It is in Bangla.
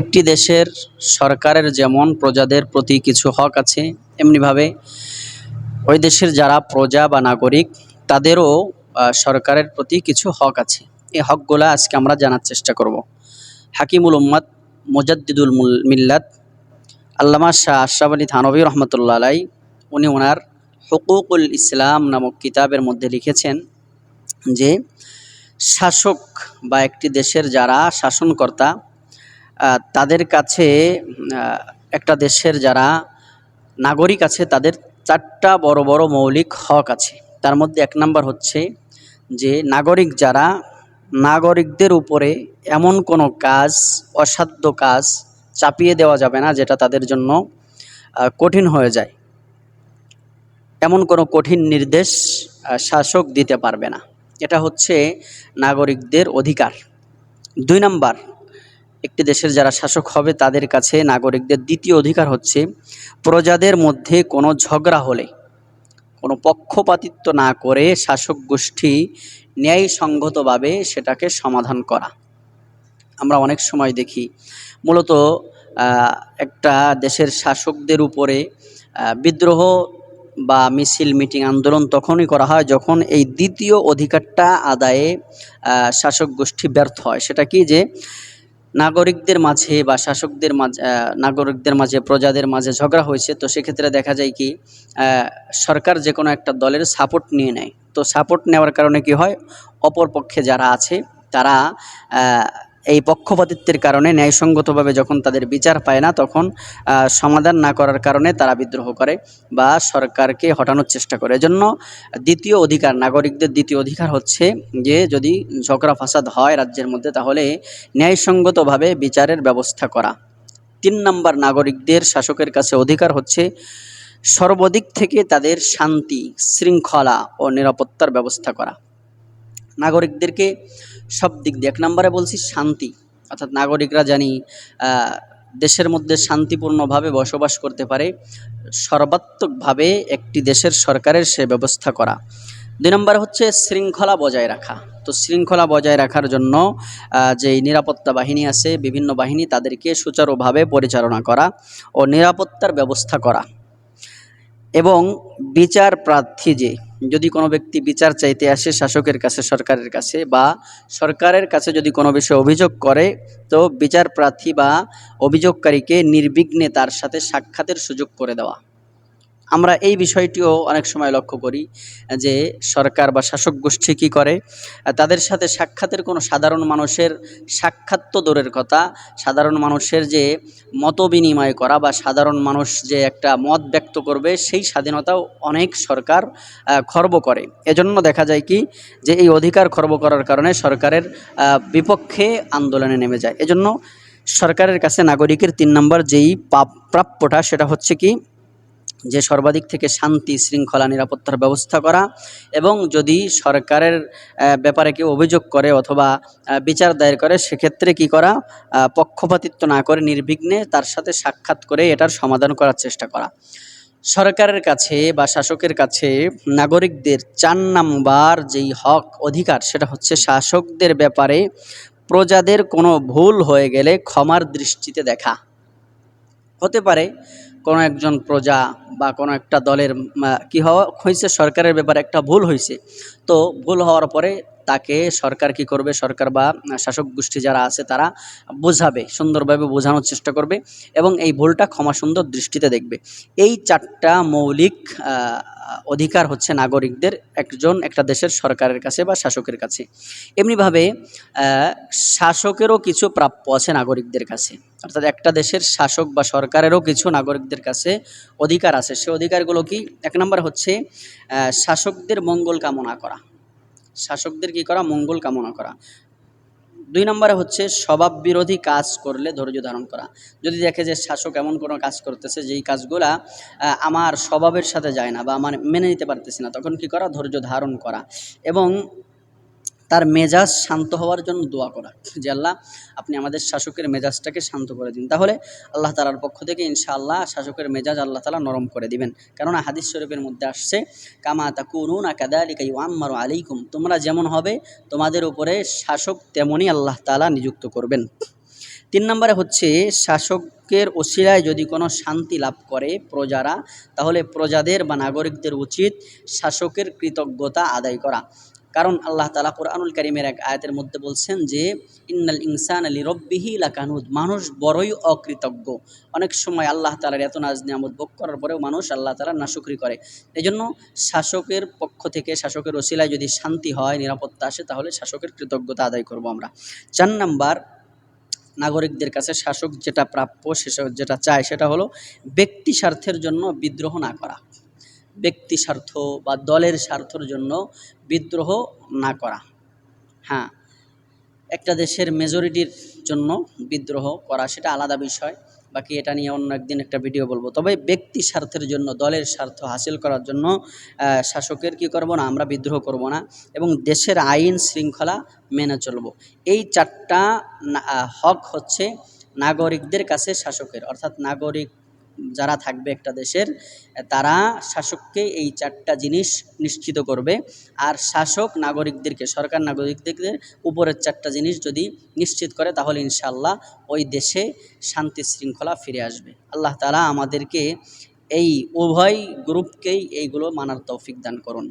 একটি দেশের সরকারের যেমন প্রজাদের প্রতি কিছু হক আছে, এমনিভাবে ওই দেশের যারা প্রজা বা নাগরিক, তাদেরও সরকারের প্রতি কিছু হক আছে। এই হকগুলো আজকে আমরা জানার চেষ্টা করব। হাকিমুল উম্মাদ মুজাদ্দিদুল মুল- মিল্লাত আল্লামা শাহ আশরাফ আলী থানবী রহমতুল্লাহ আলাই, উনি ওনার হুকুকুল ইসলাম নামক কিতাবের মধ্যে লিখেছেন যে, শাসক বা একটি দেশের যারা শাসনকর্তা তাদের কাছে একটা দেশের যারা নাগরিক আছে, তাদের চারটা বড় বড় মৌলিক হক আছে। তার মধ্যে এক নাম্বার হচ্ছে যে, নাগরিক যারা, নাগরিকদের উপরে এমন কোনো কাজ, অসাধ্য কাজ চাপিয়ে দেওয়া যাবে না, যেটা তাদের জন্য কঠিন হয়ে যায়। এমন কোনো কঠিন নির্দেশ শাসক দিতে পারবে না। এটা হচ্ছে নাগরিকদের অধিকার। দুই নাম্বার একটি দেশের যারা শাসক হবে তাদের কাছে নাগরিকদের দ্বিতীয় অধিকার হচ্ছে প্রজাদের মধ্যে কোনো ঝগড়া হলে, কোনো পক্ষপাতিত্ব না করে শাসক গোষ্ঠী ন্যায়সঙ্গতভাবে সেটাকে সমাধান করা। আমরা অনেক সময় দেখি, মূলত একটা দেশের শাসকদের উপরে বিদ্রোহ বা মিছিল, মিটিং, আন্দোলন তখনই করা হয় যখন এই দ্বিতীয় অধিকারটা আদায়ে শাসক গোষ্ঠী ব্যর্থ হয়। সেটা কি যে নাগরিকদের মাঝে বা শাসকদের মাঝে নাগরিকদের মাঝে, প্রজাদের মাঝে ঝগড়া হয়েছে, তো সেক্ষেত্রে দেখা যায় কি সরকার যে কোনো একটা দলের সাপোর্ট নিয়ে নেয়। তো সাপোর্ট নেওয়ার কারণে কি হয়? অপর পক্ষে যারা আছে, তারা এই পক্ষপাতিত্বের কারণে ন্যায়সঙ্গতভাবে যখন তাদের বিচার পায় না, তখন সমাধান না করার কারণে তারা বিদ্রোহ করে বা সরকারকে হটানোর চেষ্টা করে। এজন্য দ্বিতীয় অধিকার, নাগরিকদের দ্বিতীয় অধিকার হচ্ছে যে, যদি ঝগড়া ফাসাদ হয় রাজ্যের মধ্যে, তাহলে ন্যায়সঙ্গতভাবে বিচারের ব্যবস্থা করা। তিন নম্বর, নাগরিকদের শাসকের কাছে অধিকার হচ্ছে সর্বদিক থেকে তাদের শান্তি, শৃঙ্খলা ও নিরাপত্তার ব্যবস্থা করা। নাগরিকদেরকে সব দিক দিয়ে, এক নম্বরে বলছি শান্তি, অর্থাৎ নাগরিকরা জানি দেশের মধ্যে শান্তিপূর্ণভাবে বসবাস করতে পারে, সর্বাত্মকভাবে একটি দেশের সরকারের সে ব্যবস্থা করা। দুই নম্বর হচ্ছে শৃঙ্খলা বজায় রাখা। তো শৃঙ্খলা বজায় রাখার জন্য যে নিরাপত্তা বাহিনী আছে, বিভিন্ন বাহিনী তাদেরকে সুচারুভাবে পরিচালনা করা ও নিরাপত্তার ব্যবস্থা করা। এবং বিচার প্রার্থী যে যদি কোনো ব্যক্তি বিচার চাইতে আসে শাসকের কাছে, সরকারের কাছে বা সরকারের কাছে যদি কোনো বিষয়ে অভিযোগ করে, তো বিচার প্রার্থী বা অভিযোগকারীকে নির্বিঘ্নে তার সাথে সাক্ষাতের সুযোগ করে দেওয়া। আমরা এই বিষয়টিও অনেক সময় লক্ষ্য করি যে সরকার বা শাসক গোষ্ঠী কী করে? তাদের সাথে সাক্ষাতের কোনো সাধারণ মানুষের সাক্ষাৎ তো দূরের কথা। সাধারণ মানুষের যে মত বিনিময় করা বা সাধারণ মানুষ যে একটা মত ব্যক্ত করবে, সেই স্বাধীনতাও অনেক সরকার খর্ব করে। এজন্য দেখা যায় কি যে এই অধিকার খর্ব করার কারণে সরকারের বিপক্ষে আন্দোলনে নেমে যায়। এজন্য সরকারের কাছে নাগরিকের তিন নম্বর যেই প্রাপ্যটা, সেটা হচ্ছে কি যে সর্বাধিক থেকে শান্তি, শৃঙ্খলা, নিরাপত্তার ব্যবস্থা করা এবং যদি সরকারের ব্যাপারে কেউ অভিযোগ করে অথবা বিচার দায়ের করে, সেক্ষেত্রে কি করা? পক্ষপাতিত্ব না করে, নির্বিঘ্নে তার সাথে সাক্ষাৎ করে এটার সমাধান করার চেষ্টা করা। সরকারের কাছে বা শাসকের কাছে নাগরিকদের চার নাম্বার যেই হক অধিকার, সেটা হচ্ছে শাসকদের ব্যাপারে প্রজাদের কোনো ভুল হয়ে গেলে ক্ষমার দৃষ্টিতে দেখা। হতে পারে। কোনো একজন প্রজা বা কোনো একটা দলের কী হওয়া হয়েছে? সরকারের ব্যাপারে একটা ভুল হয়েছে। তো ভুল হওয়ার পরে তাকে সরকার কি করবে? সরকার বা শাসক গোষ্ঠী যারা আছে তারা বোঝাবে, সুন্দরভাবে বোঝানোর চেষ্টা করবে এবং এই ভুলটা ক্ষমা সুন্দর দৃষ্টিতে দেখবে। এই চারটা মৌলিক অধিকার হচ্ছে নাগরিকদের একজন একটা দেশের সরকারের কাছে বা শাসকের কাছে। এমনিভাবে শাসকেরও কিছু প্রাপ্য আছে নাগরিকদের কাছে। অর্থাৎ একটা দেশের শাসক বা সরকারেরও কিছু নাগরিকদের কাছে অধিকার আছে। সে অধিকারগুলো কি? এক নম্বর হচ্ছে শাসকদের মঙ্গল কামনা করা। শাসকদের কি করা? মঙ্গল কামনা করা। দুই নম্বরে হচ্ছে স্বভাব বিরোধী কাজ করলে ধৈর্য ধারণ করা। যদি দেখে যে শাসক এমন কোনো কাজ করতেছে যেই কাজগুলা আমার স্বভাবের সাথে যায় না বা আমার মেনে নিতে পারতেছি না, তখন কি করা? ধৈর্য ধারণ করা। এবং তার মেজাজ শান্ত হওয়ার জন্য দোয়া করা। যে আল্লাহ, আপনি আমাদের শাসকের মেজাজটাকে শান্ত করে দিন। তাহলে আল্লাহ তালার পক্ষ থেকে ইনশাআল্লাহ শাসকের মেজাজ আল্লাহ তালা নরম করে দিবেন। কেননা হাদিস শরীফের মধ্যে আসছে, কামা তাকুনুন কাদালিকা ইউআম্মারু আলাইকুম। তোমরা যেমন হবে, তোমাদের উপরে শাসক তেমনই আল্লাহ তালা নিযুক্ত করবেন। তিন নম্বরে হচ্ছে, শাসকের ওসিলায় যদি কোনো শান্তি লাভ করে প্রজারা, তাহলে প্রজাদের বা নাগরিকদের উচিত শাসকের কৃতজ্ঞতা আদায় করা। কারণ আল্লাহ তালা কোরআনুল করিমের এক আয়াতের মধ্যে বলছেন যে, ইন্নাল ইনসান আলী রব্বিহি লাকানুদ। মানুষ বড়ই অকৃতজ্ঞ। অনেক সময় আল্লাহ তালার এত নাজ নিয়ামত ভোগ করার পরেও মানুষ আল্লাহ তালার নাশুকরি করে। এই জন্য শাসকের পক্ষ থেকে, শাসকের ওসিলায় যদি শান্তি হয়, নিরাপত্তা আসে, তাহলে শাসকের কৃতজ্ঞতা আদায় করব আমরা। চার নাম্বার, নাগরিকদের কাছে শাসক যেটা প্রাপ্য সেসব যেটা চায়, সেটা হলো ব্যক্তি স্বার্থের জন্য বিদ্রোহ না করা। ব্যক্তি স্বার্থ বা দলের স্বার্থর জন্য বিদ্রোহ না করা। হ্যাঁ একটা দেশের মেজরিটির জন্য বিদ্রোহ করা সেটা আলাদা বিষয়। বাকি এটা নিয়ে অন্য একদিন একটা ভিডিও বলব। তবে ব্যক্তি স্বার্থের জন্য, দলের স্বার্থ হাসিল করার জন্য শাসকের কি করব না, আমরা বিদ্রোহ করব না এবং দেশের আইন শৃঙ্খলা মেনে চলব। এই চারটা হক হচ্ছে নাগরিকদের কাছে শাসকের। অর্থাৎ নাগরিক যারা থাকবে একটা দেশের, তারা শাসককে এই চারটা জিনিস নিশ্চিত করবে। আর শাসক নাগরিকদেরকে, সরকার নাগরিকদের উপরের চারটা জিনিস যদি নিশ্চিত করে, তাহলে ইনশাল্লাহ ওই দেশে শান্তি শৃঙ্খলা ফিরে আসবে। আল্লাহ তালা আমাদেরকে এই উভয় গ্রুপকেই এইগুলো মানার তৌফিক দান করুন।